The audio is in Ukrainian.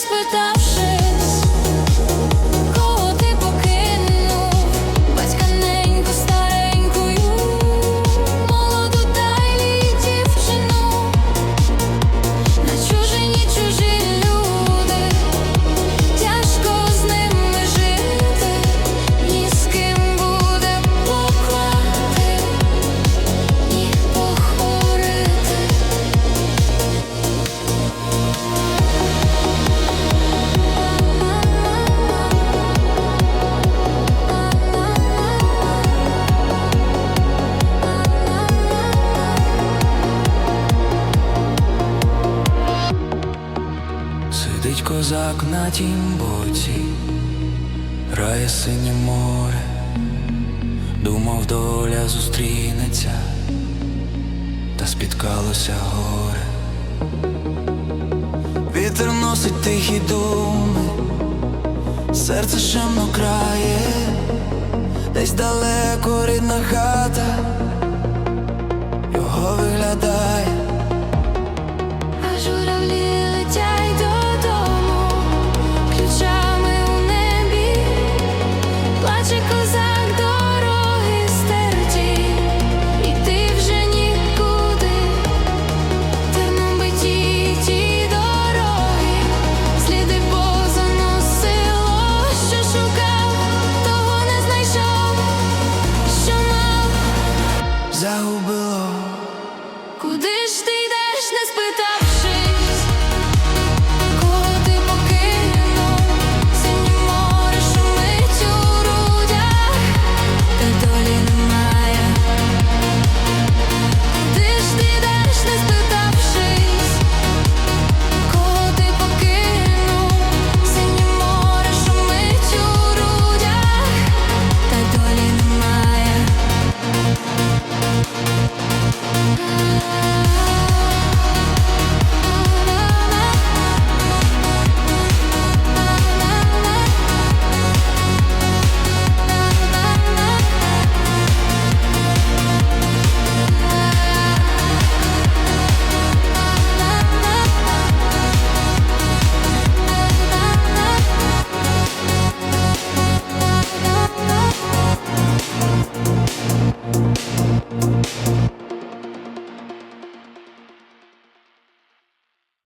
this without Сидить козак на тім боці, грає синє море, думав, доля зустрінеться, та спіткалося горе. Вітер носить тихі думи, серце шемно крає, десь далеко рідна хата. sauber